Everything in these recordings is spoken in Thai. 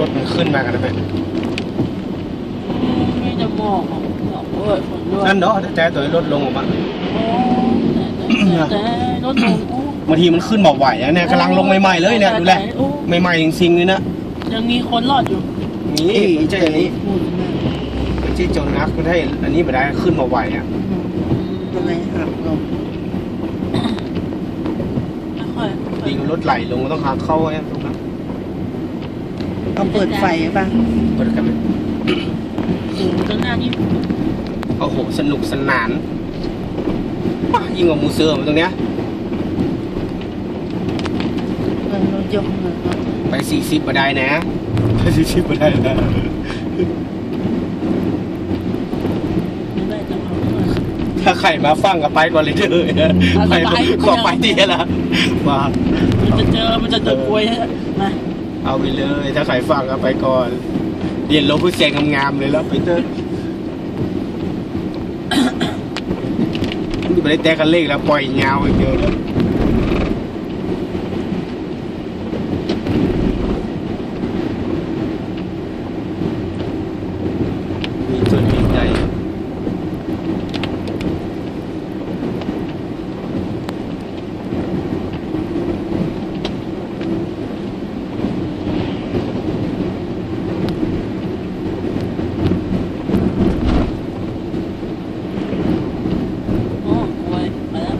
รถมันขึ้นมากันนะแม่ไม่จะบอกของบอกเว้ยคนด้วยนั่นเนาะแต่ตัวรถลงออกมาโอ้แต่แต่รถลงอู้บางทีมันขึ้นบอกไหวนะเนี่ยกำลังลงใหม่ๆเลยเนี่ยดูแลอู้ใหม่ๆจริงๆเลยนะยังมีคนรอดอยู่นี่มันจะอันนี้พูดมากมันจะจนนักก็ได้อันนี้ไม่ได้ขึ้นมาไหวอะทำไมหักลงค่อยจริงรถไหลลงก็ต้องหาเข้าไอ้ตรงนั้น เอาเปิดไฟป่ะเปิดกันไหมถึงข้างหน้านี่โอ้โหสนุกสนานว้ายิ่งกว่ามูเซอร์มันตรงเนี้ยมันรถยกมือครับไปสี่สิบมาได้นะไปสี่สิบมาได้นะไม่ได้จะเอาด้วยถ้าใครมาฟังก็ไปก่อนเลยเด้อเอาไปไปขอไปดีละมามันจะเจอมันจะเจอกลวยมา เอาไปเลย ถ้าใครฟังก็ไปก่อนเรียนลบผู้เสียงงามๆเลยแล้วไปเตอะไม่ได้แตะกันเลขแล้วปล่อยยาวอย่างเดียวเลยมีส่วนดีใจ โอ้กลวยมาแล้ว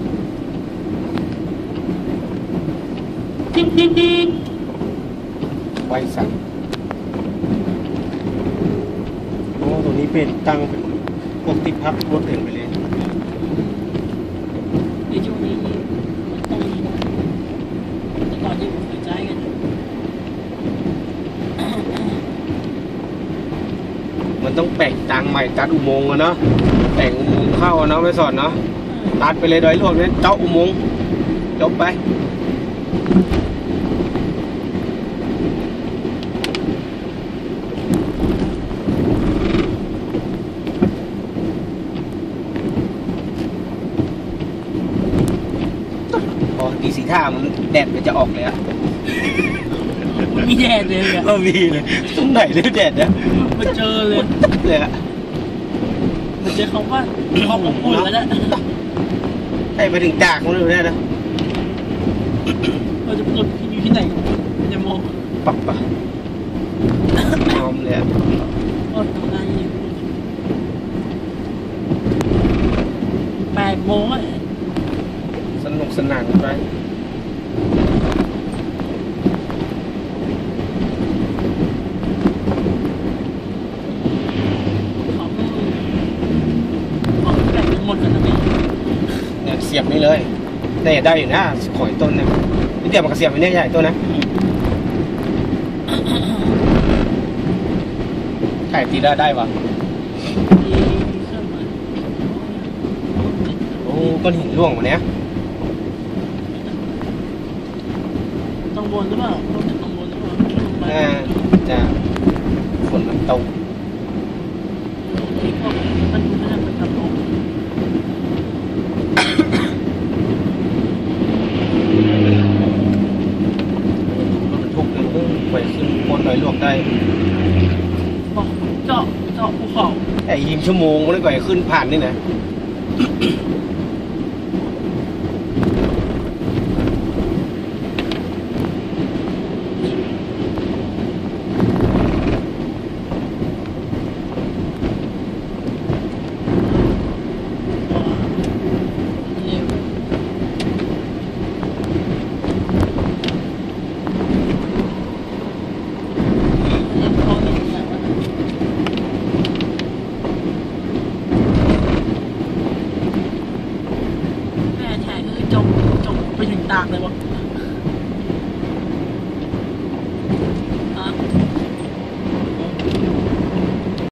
ติ๊งติ๊งติ๊งไวสั่งโอ้ตรงนี้เป็นตังเป็นพวกที่พักรถเห็นไปเลยในช่วงนี้มันต้องมีนะแต่ก่อนที่ผมเคยใช้กันมันต้องแปลงตังใหม่ตัดอุโมงค์อะเนาะแต่งอุโมงค์เข้าอะเนาะไม่สอนเนาะตัดไปเลยโดอยลวกเนี่ยเจาะอุโมงค์จบไป พอตีสีท่ามันแดดมันจะออกเลยอะมันมีแดดเลยอะเออมีเลยตรงไหนเลยแดดเนี่ยมันเจอเลยเลยอะมันเจอเขาว่าเขาอบอุ่นแล้วนะให้ไปถึงจากมันเลยได้นะเราจะหลุด อยู่ที่ไหนอย่ามองปักปะยอมเลยอะว่าทำงานอยู่แปดโมงอะสนุกสนานไปเขาเขาแบ่งกันหมดกันนะพี่เนี่ยเสียบนี่เลยแต่ได้อยู่นะขอยต้นเนี่ย นี่เดี๋ยวมันก็เสียบไปเนี่ยใหญ่ต้นนะไข่ตีได้ได้ปะมีเครื่องมือโอ้ก้อนหินร่วงวันเนี้ยต้องบนหรือเปล่าต้องจะต้องบนหรือเปล่าต้องไปน่าจะฝนมันตก ที่พวกมันดูน่าจะทำลง มันทุกข์มันเพิ่งไปขึ้นบนด อยลวกได้บอกเจาะเจาะภูเขาแต่ยิมชั่วโมงมันได้กว่าจะขึ้นผ่านนี่นะ ไปถึงตากเลยวะ